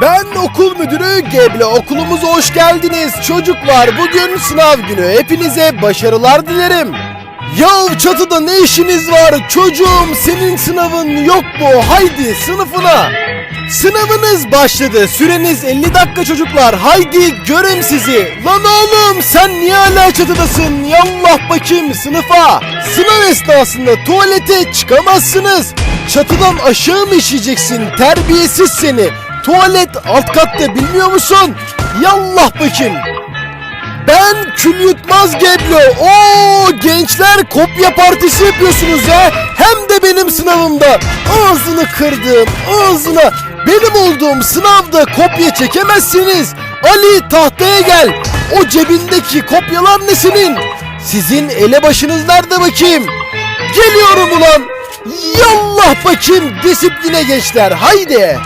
Ben okul müdürü Geble okulumuza hoş geldiniz. Çocuklar bugün sınav günü. Hepinize başarılar dilerim. Yav çatıda ne işiniz var? Çocuğum senin sınavın yok mu? Haydi sınıfına. Sınavınız başladı. Süreniz 50 dakika çocuklar. Haydi görün sizi. Lan oğlum sen niye hala çatıdasın? Yallah bakayım sınıfa. Sınav esnasında tuvalete çıkamazsınız. Çatıdan aşağı mı işeyeceksin? Terbiyesiz seni. Tuvalet alt katta bilmiyor musun? Yallah bakayım. Ben kül yutmaz Geblo. Oo gençler kopya partisi yapıyorsunuz ya. Hem de benim sınavımda. Ağzını kırdım ağzına. Benim olduğum sınavda kopya çekemezsiniz. Ali tahtaya gel. O cebindeki kopyalar ne senin? Sizin elebaşınız nerede bakayım? Geliyorum ulan. Yallah bakayım disipline gençler haydi.